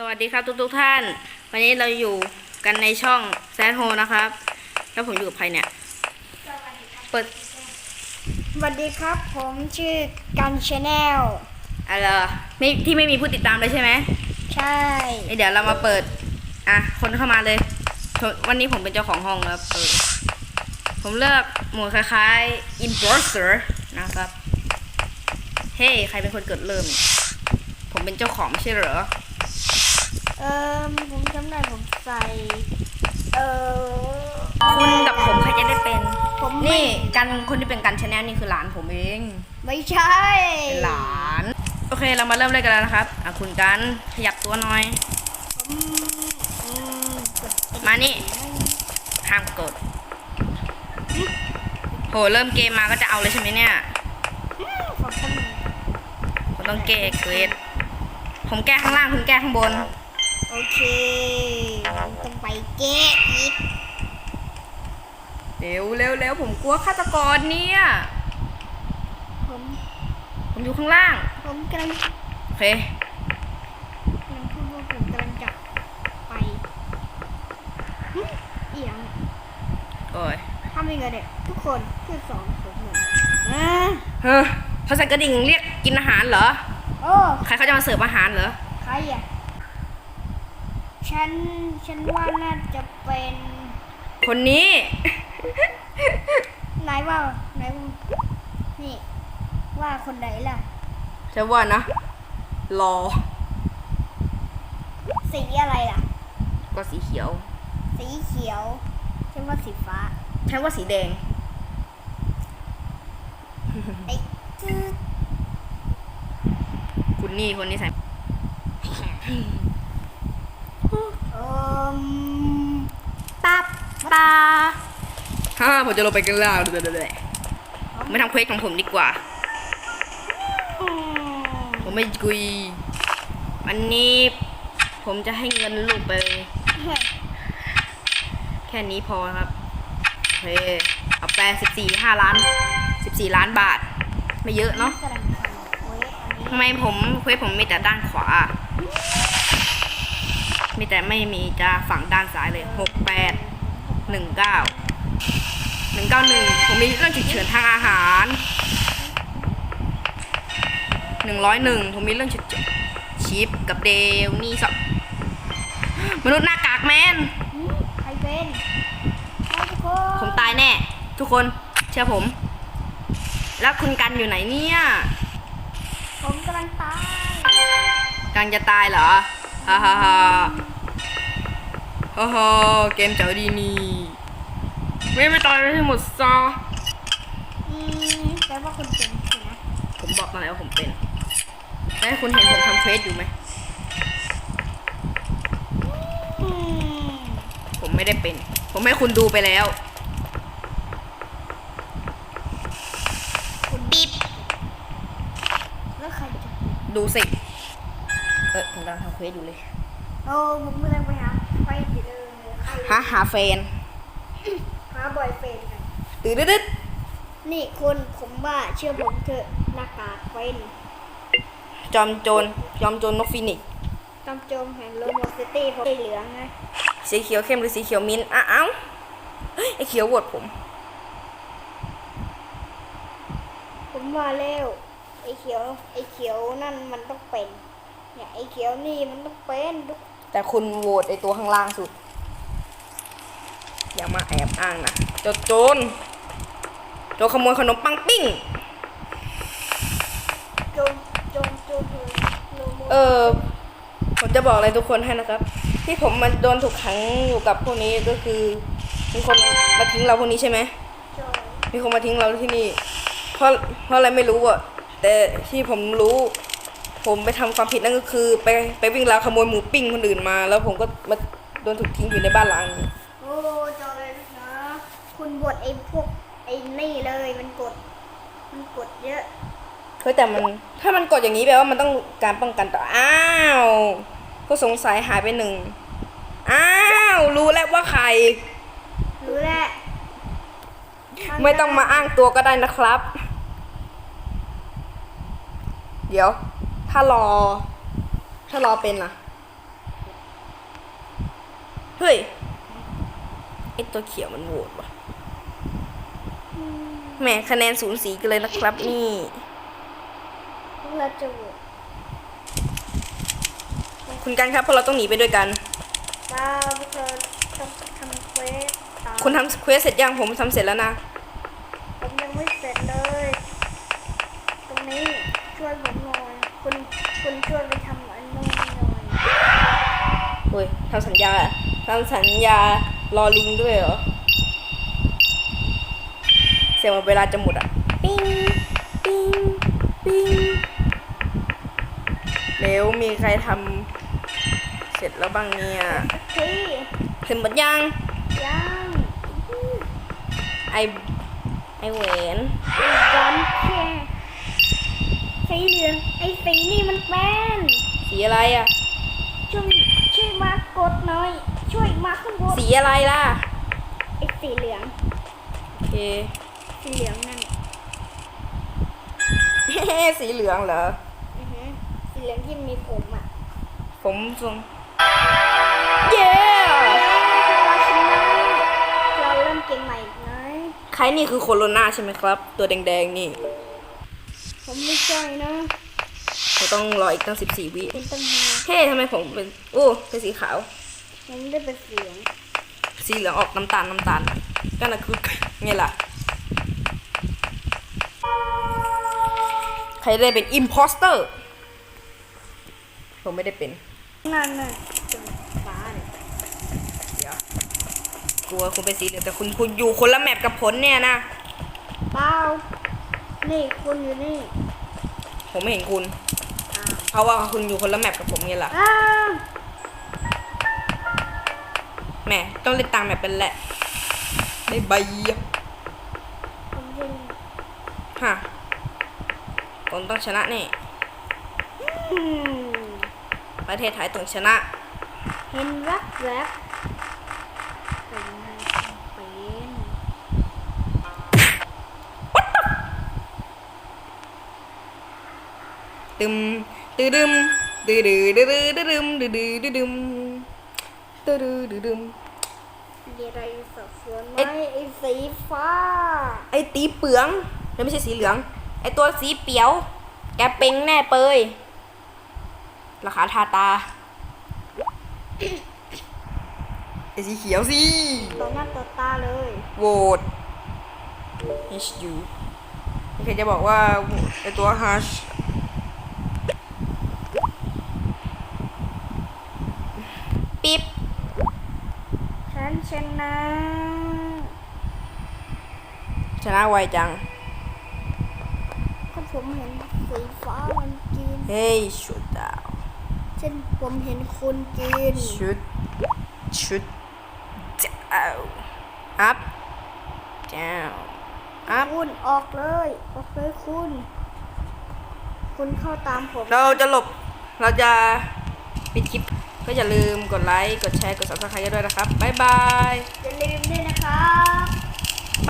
สวัสดีครับทุกทุกๆท่าน วันนี้เราอยู่กันในช่องแซนโฮนะครับ แล้วผมอยู่กับใครเนี่ย เปิดสวัสดีครับ ผมชื่อกันชาแนลอะไรไม่ที่ไม่มีผู้ติดตามเลยใช่ไหมใช่เอ้ยเดี๋ยวเรามาเปิด อะ คนเข้ามาเลยผมวันนี้ผมเป็นเจ้าของห้องแล้วเปิดผมเลือกโหมดคล้ายๆ imposter นะครับ เฮ้ยใครเป็นคนเกิดเริ่ม ผมเป็นเจ้าของไม่ใช่เหรอ เอ่อผมจำได้ผมใส่ เอ่อคุณกับผมใครจะได้เป็น ผมไม่นี่กันคนที่เป็นกันชาแนลนี่คือหลานผมเองไม่ใช่ เป็นหลาน โอเคเรามาเริ่มเล่นกันแล้วนะครับอะคุณกันขยับตัวหน่อย ผมอืมกดมานี่ห้ามกดโหเริ่มเกมมาก็จะเอาเลยใช่ไหมเนี่ยขอบคุณผมต้องแก้เควสผมแก้ข้างล่างคุณแก้ข้างบน โอเคผมต้องไปแก้อีกเร็วเร็วเร็วผมกลัวฆาตกรเนี่ย ผมผมอยู่ข้างล่าง ผมกำลังโอเคกำลังพูดว่าผมกำลังจะไปหึเอียงโอ้ยทำยังไงเนี่ยทุกคนคือสอนผมเหมือนอ่าเฮ้ยเขาใส่กระดิ่งเรียกกินอาหารเหรอโอ้ใครเขาจะมาเสิร์ฟอาหารเหรอใครอะ ฉัน ฉันว่าน่าจะเป็น คนนี้นายว่าไหนายว่านี่ ว่าคนไหนล่ะ จะว่านะ รอ สีอะไรล่ะ ก็สีเขียว สีเขียว ฉันว่าสีฟ้า ฉันว่าสีแดงไอ้จืดคุณนี่คนนี้ใส่เอ่ มตับตาฮ่าผมจะลงไปกันแล้วเดี๋ยวๆไม่ทำเควสของผมดีกว่า ผมไม่กุยวันนี้ผมจะให้เงินลูกไป แค่นี้พอครับโอเคเอาแปลสิบสี่ห้าล้านสิบสี่ล้านบาท ไม่เยอะเนาะทำเว้ยอันนี้ทำไมผมเควสผมมีแต่ด้านขวา มีแต่ไม่มีจะฝั่งด้านซ้ายเลยหกแปดหนึ่งเก้าหนึ่งเก้าหนึ่งผมมีเรื่องฉุกเฉินทางอาหารหนึ่งร้อยหนึ่งผมมีเรื่องฉุกเฉินชิปกับเดลนี่สองมนุษย์หน้ากากแมนอืมใครเป็นใครทุกคนผมตายแน่ ทุกคนเชื่อผม แล้วคุณกันอยู่ไหนเนี่ยผมกำลังตายกำลังจะตายเหรอ ฮ่าฮ่าฮ่า ฮ่าฮ่าเกมเจ๋อดีนี่ไม่ไม่ตายให้หมดซออืมแปลว่าคนเป็นสินะผมบอกมาแล้วว่าผมเป็นแล้วให้คุณเห็นผมทำเควสอยู่ไหมอืมผมไม่ได้เป็น ผมให้คุณดูไปแล้ว คุณปิดแล้วใครจะดูสิเออผมกำลังทำเควสอยู่เลยโอ้ผมกำลังไปหา ไปสิเลยใครหาหาแฟนหาบอยเฟนกันตื่นดึ๊ดนี่คุณผมว่าเชื่อผมเถอะหน้ากากเฟนๆจอมโจรจอมโจรนกฟินิกซ์ตำโจมแห่งโลโมซิตี้ผมสีเหลืองนะสีเขียวเข้มหรือสีเขียวมิ้นท์อ้าวเฮ้ยไอเขียวโหวตผม ผมว่าแล้วไอ้เขียวไอ้เขียวนั่นมันต้องเป็นเนี่ยไอ้เขียวนี่มันต้องเป็นทุก แต่คุณโหวตไอตัวข้างล่างสุด อย่ามาแอบอ้างนะโจรโจรโจรขโมยขนมปังปิ้ง โจมโจมโจมเลยโลโมเออ ผมจะบอกอะไรทุกคนให้นะครับ ที่ผมมันโดนถูกขังอยู่กับพวกนี้ก็คือมีคนมาทิ้งเราพวกนี้ใช่ไหมโจมมีคนมาทิ้งเราที่นี่ เพราะเพราะอะไรไม่รู้อะแต่ที่ผมรู้ ผมไปทำความผิดนั่นก็คือ ไปไปวิ่งราวขโมยหมูปิ้งคนอื่นมา แล้วผมก็มาโดนถูกทิ้งอยู่ในบ้านหลังนี้โอ้โจมเลยนะคุณบดไอ้พวกไอ้นี่เลยมันกด มันกดเยอะคือแต่มันถ้ามันกดอย่างนี้แปลว่ามันต้องการป้องกันต่ออ้าว ก็สงสัยหายไปหนึ่งอ้าว รู้แล้วว่าใคร รู้แหละไม่ต้องมาอ้างตัวก็ได้นะครับ เดี๋ยว ถ้ารอ ถ้ารอเป็นล่ะ เฮ้ยไอตัวเขียวมันโหวตว่ะแหมคะแนนศูนย์สีกันเลยนะครับนี่พวกเราจะโหวตคุณกันครับเพราะเราต้องหนีไปด้วยกันบ้าพวกเราต้องทำเควสตามคุณทำเควสเสร็จยังผมทำเสร็จแล้วนะผมยังไม่เสร็จเลย ตรงนี้ช่วยผมหน่อย คุณคุณช่วยไปทำอันนู้นหน่อยโอ้ยทำสัญญาทำสัญญารอลิงด้วยเหรอ เสียงเวลาจะหมดอะ ปิ้ง ปิ้ง ปิ้งเร็วมีใครทำเสร็จแล้วบ้างเนี่ยพี่เสร็จหมดยัง ยัง ไอไอเหวนจอนแค่ สีเหลืองไอ้สีนี่มันแป้นสีอะไรอะ ช่วยช่วยมากดหน่อย ช่วยมาข้างบนสีอะไรล่ะ ไอ้สีเหลือง โอเค สีเหลืองนั่น สีเหลืองเหรอ อือฮึสีเหลืองที่มีผมอะ ผมทรงเย้เราชนะเราเริ่มเกมใหม่อีกไหมใครนี่คือโคโรนาใช่ไหมครับ ตัวแดงๆนี่ ผมไม่ใช่นะเราต้องรออีกตั้งสิบสี่วิเป็นตั้งหาเฮ้ทำไมผมเป็นโอ้เป็นสีขาว ผมไม่ได้เป็นสีเหลืองสีเหลืองออกน้ำตาลน้ำตาลก็น่ะคือไงล่ะ ใครได้เป็นอิมพอสเตอร์ ผมไม่ได้เป็น นั่นน่ะเป็นฟ้าเนี่ยกลัวคุณเป็นสีเหลืองแต่คุณคุณอยู่คนละแมปกับผลเนี่ยนะ เปล่า นี่คุณอยู่นี่ผมไม่เห็นคุณ อ้าวเพราะว่าคุณอยู่คนละแมปกับผมไงล่ะ อ้าวแหมต้องเล่นตามแมปเป็นแหละได้ใบอะผมเป็นฮะผมต้องชนะแน่อืมประเทศไทยต้องชนะ เห็นแวบแวบเป็นไงเป็น ตึมตืดึมตืดือดือดือดึมดือดือดือดึมตืดือดือดึมมีอะไรสับสนไหมเอ๊ะไอ้สีฟ้า ไอ้ตีเปลืองแล้วไม่ใช่สีเหลือง ไอ้ตัวสีเปียว แกเป็งแน่เปยราคาทาตาไอ้สีเขียวสิต่อหน้าต่อตาเลยโหวต HU ไม่เคยจะบอกว่าไอ้ตัว Hush ปิ๊บ ฉัน ชนะ ชนะไวจังก็ผมเห็นสีฟ้ามันกินเฮ้ยชุดดาวเช่นผมเห็นคุณกินชุดชุดดาวอัพดาวอัพคุณออกเลย ออกเลยคุณ คุณเข้าตามผม เราจะหลบ เราจะปิดคลิป ก็อย่าลืมกดไลค์ กดแชร์ กด subscribe กันด้วยนะครับ บ๊ายบาย อย่าลืมด้วยนะครับ